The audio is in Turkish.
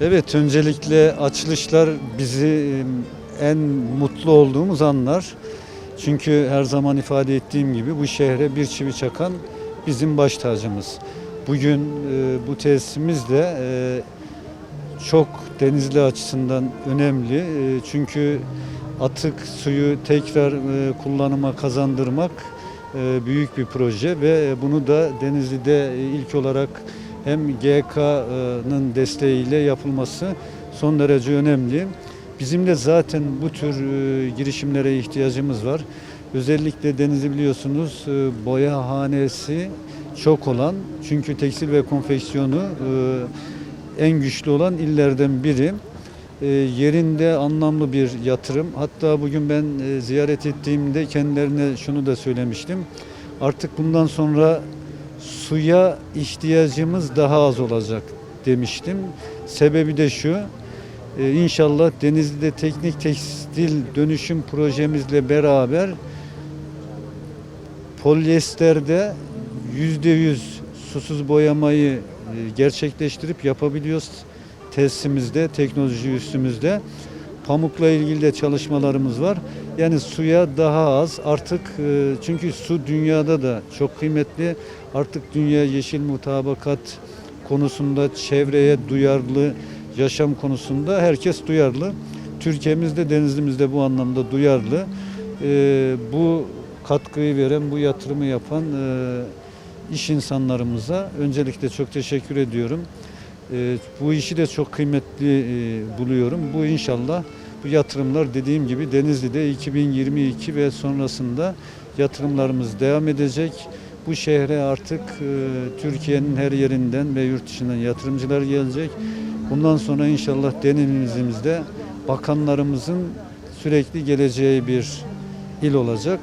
Evet, öncelikle açılışlar bizi en mutlu olduğumuz anlar. Çünkü her zaman ifade ettiğim gibi bu şehre bir çivi çakan bizim baş tacımız. Bugün e, bu tesisimiz de e, çok denizli açısından önemli. E, çünkü atık suyu tekrar e, kullanıma kazandırmak e, büyük bir proje ve bunu da Denizli'de ilk olarak hem GK'nın desteğiyle yapılması son derece önemli. Bizim de zaten bu tür e, girişimlere ihtiyacımız var. Özellikle Denizli biliyorsunuz e, boyahanesi çok olan çünkü tekstil ve konfeksiyonu e, en güçlü olan illerden biri. Yerinde anlamlı bir yatırım. Hatta bugün ben ziyaret ettiğimde kendilerine şunu da söylemiştim. Artık bundan sonra suya ihtiyacımız daha az olacak demiştim. Sebebi de şu. e, İnşallah Denizli'de teknik tekstil dönüşüm projemizle beraber polyesterde yüzde yüz susuz boyamayı e, gerçekleştirip yapabiliyoruz tesisimizde, teknoloji üstümüzde. Pamukla ilgili de çalışmalarımız var. Yani suya daha az artık e, çünkü su dünyada da çok kıymetli. Artık dünya yeşil mutabakat konusunda çevreye duyarlı yaşam konusunda herkes duyarlı. Türkiye'mizde denizlimizde bu anlamda duyarlı. E, bu katkıyı veren, bu yatırımı yapan e, iş insanlarımıza öncelikle çok teşekkür ediyorum. E, bu işi de çok kıymetli e, buluyorum. Bu inşallah bu yatırımlar dediğim gibi Denizli'de 2022 ve sonrasında yatırımlarımız devam edecek. Bu şehre artık e, Türkiye'nin her yerinden ve yurt dışından yatırımcılar gelecek. Bundan sonra inşallah Denizli'mizde bakanlarımızın sürekli geleceği bir il olacak.